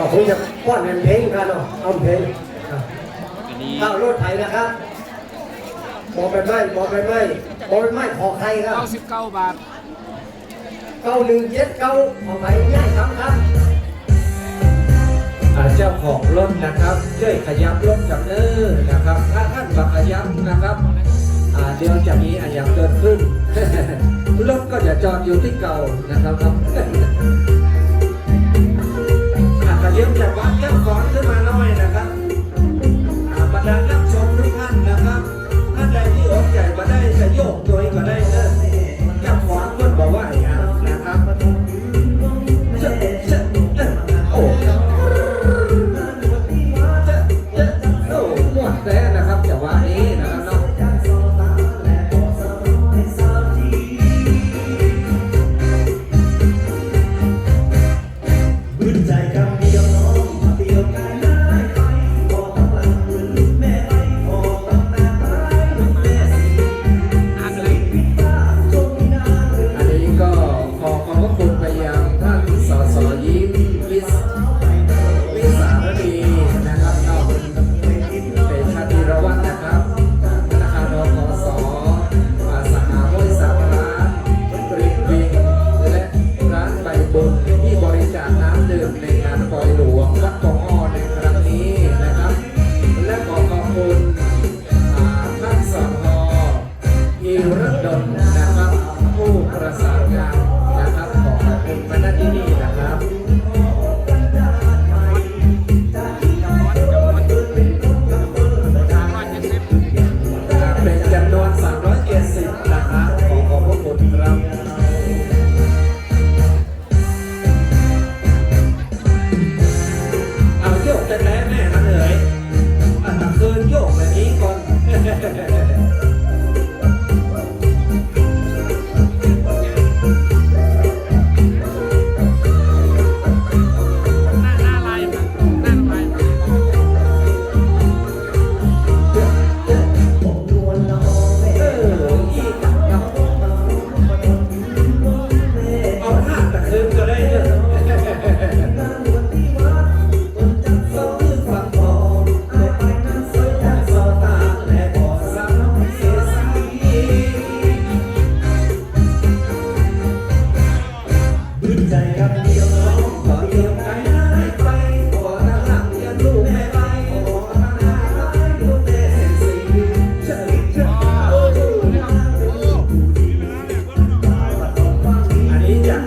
ก็คงจะป้อนเป็นเพลงกันเนาะเอาเพลงข้าวรถไถนะครับบอกไปไม่บอกไปไม่บอกไปไม่ขอใครครับ 99 บาท เก้าดึงเจ็ดเก้าของไหยง่ายครับครับเจ้าของรถนะครับช่วยขยับรถกับเออนะครับ ถ้าท่านบักขยับนะครับเดี๋ยวจะมีอันยังเกิดขึ้น รถก็จะจอดอยู่ที่เก่านะครับครับ เดี๋ยวแบบว่าจะสอนขึ้นมาแล้ว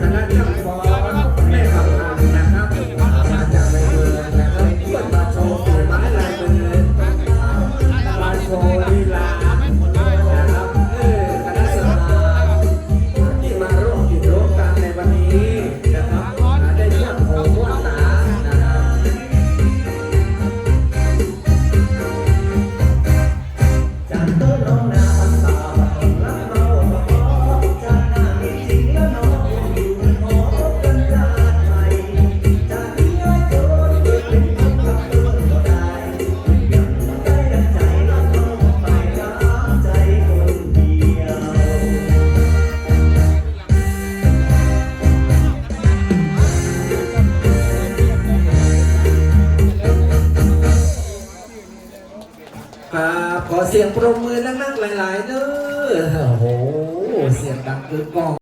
สารนักฟ้า ครับขอเสียงปรบมือนักๆหลายๆเด้อโอ้โห เสียงดังกึกก้อง